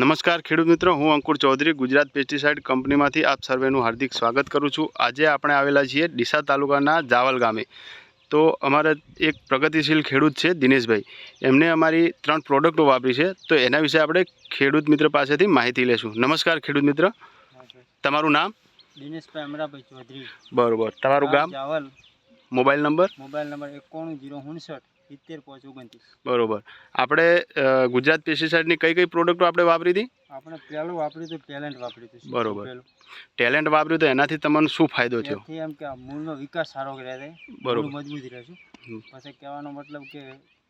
નમસ્કાર ખેડૂત મિત્રો હું અંકુર ચૌધરી ગુજરાત પેસ્ટિસાઇડ કંપનીમાંથી આપ સર્વેનું હાર્દિક સ્વાગત કરું છું. આજે આપણે આવેલા છીએ ડીસા તાલુકાના જાવલ ગામે. તો અમારા એક પ્રગતિશીલ ખેડૂત છે દિનેશભાઈ. એમને અમારી ત્રણ પ્રોડક્ટો વાપરી છે. તો એના વિશે આપણે ખેડૂત મિત્ર પાસેથી માહિતી લેશું. નમસ્કાર ખેડૂત મિત્ર. તમારું નામ? દિનેશભાઈ અમરાભાઈ ચૌધરી. બરોબર. તમારું ગામ મોબાઈલ નંબર? મોબાઈલ નંબર એકોણું જીરો સિત્તેર પોચ ઓગણત્રીસ. બરોબર. આપણે ગુજરાત પેસ્ટિસાઇડની કઈ કઈ પ્રોડક્ટો આપણે વાપરી હતી? આપણે પહેલું વાપર્યું હતું ટેલેન્ટ વાપર્યું હતું બરોબર. ટેલેન્ટ વાપર્યું તો એનાથી તમને શું ફાયદો થયો? એમ કે મૂળનો વિકાસ સારો રહે બરોબર. મજબૂત રહે છે. પછી કહેવાનો મતલબ કે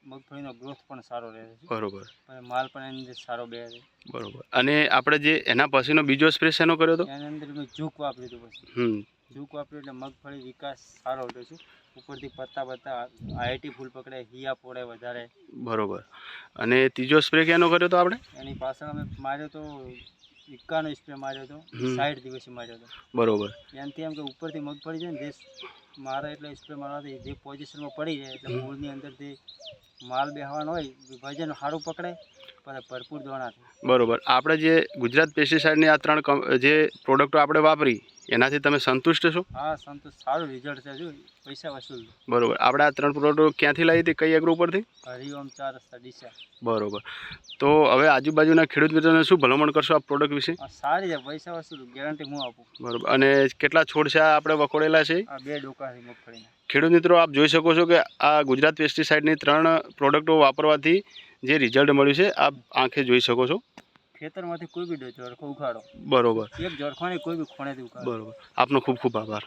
મગફળીનો ગ્રોથ પણ સારો રહે છે. બરોબર. માલ પણ એની અંદર સારો બે છે. બરોબર. અને આપણે જે એના પછીનો બીજો સ્પ્રે શેનો કર્યો હતો? એની અંદર મેં જૂક વાપર્યું હતું પછી. હમ. જૂક વાપર્યું એટલે મગફળી વિકાસ સારો થયો છે ઉપરથી પત્તા પત્તા આઈટી ફૂલ પકડે હિયા પોડે વધારે. બરોબર. અને ત્રીજો સ્પ્રે ક્યાંનો કર્યો હતો આપણે? એની પાછળ અમે માર્યો તો ઇક્કાનો સ્પ્રે માર્યો હતો સાઠ દિવસે માર્યો હતો. બરોબર. એનાથી એમ કે ઉપરથી મગફળી છે ને જે મારે એટલે સ્પ્રે મારવાથી જે પોઝિશનમાં પડી જાય એટલે મૂળની અંદરથી માલ બેહવાનો હોય વજન સારું પકડે પણ ભરપૂર દોણા બરોબર. આપણે જે ગુજરાત પેસ્ટિસાઇડની આ ત્રણ જે પ્રોડક્ટો આપણે વાપરી એનાથી તમે સંતુષ્ટ છો? હા સંતુષ્ટ. સારું રિઝલ્ટ છે જો. પૈસા વસૂલ. બરોબર. આપણે આ ત્રણ પ્રોડક્ટો ક્યાંથી લાવી હતી? કઈ એગ્રો ઉપરથી? હરિઓમ ચાર ડીસા. બરોબર. તો હવે આજુબાજુના ખેડૂત મિત્રોને શું ભલામણ કરશો આ પ્રોડક્ટ વિશે? સારી છે. પૈસા વસૂલ. ગેરંટી હું આપું. બરોબર. અને કેટલા છોડ છે આપણે વખોડેલા છે? બે ડોકા છે મગફળીના. ખેડૂત મિત્રો આપ જોઈ શકો છો કે આ ગુજરાત પેસ્ટિસાઇડની ત્રણ પ્રોડક્ટો વાપરવાથી જે રિઝલ્ટ મળ્યું છે આપ આંખે જોઈ શકો છો. ખેતરમાંથી કોઈ બી જળખો ઉખાડો બરોબર. એક નહીં કોઈ બી ખૂણેથી ઉખાડો બરોબર. આપનો ખૂબ ખૂબ આભાર.